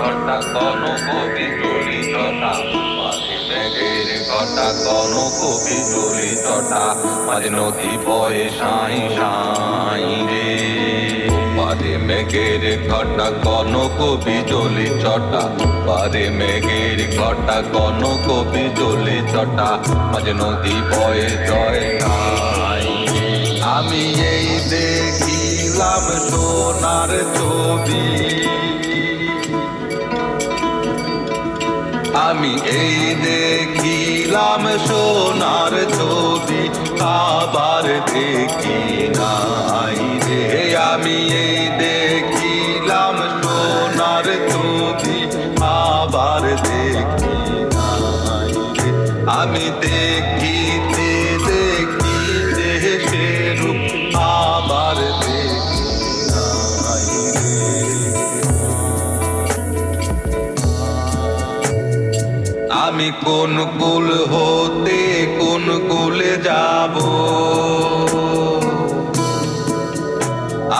ঘটা কোন কবি মাঝে মেঘের ঘটা কোন কবি চটা। মাঝে নদী বয়ে সাই সাই রে। পারে মেঘের ঘটা কোন কবি চলি চটা। পারে মেঘের ঘটা কোন কবি চলি চটা। মাঝে নদী বয়ে জয় সাই আমি এই দেখিলাম সোনার ছবি। আমি এই দেখিলাম সোনার ছবি, আবার দেখি নাই রে। আমি এই দেখিলাম সোনার ছবি, আবার দেখি নাই আমি দেখিতে আমি কোন কুল হতে কোন কুলে যাব?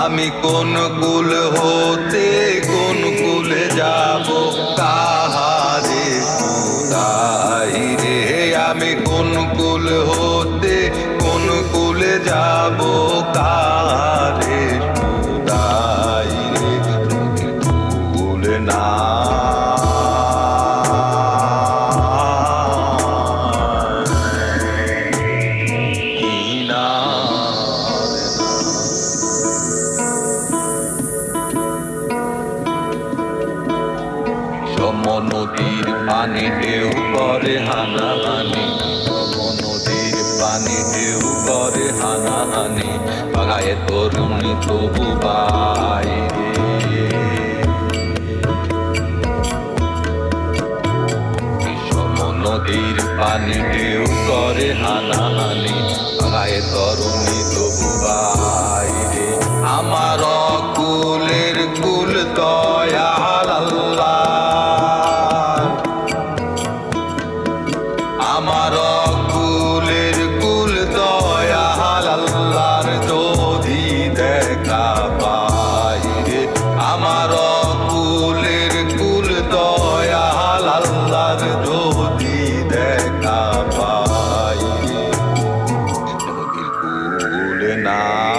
আমি কোন কুল হতে কোন কুলে যাব? কাহারে রে, আমি কোন কুল হতে কোন কুলে যাব? কাহারে নদীর পানি ঢেউ করে হানাহানি। নদীর পানি ঢেউ করে হানাহানি। বাগায়ে তরুণী তবু বিষম নদীর পানি ঢেউ করে হানাহানি। গায়ে তরুণী তবু বাইরে আমার যদি দেখা পাই নদীর কুল না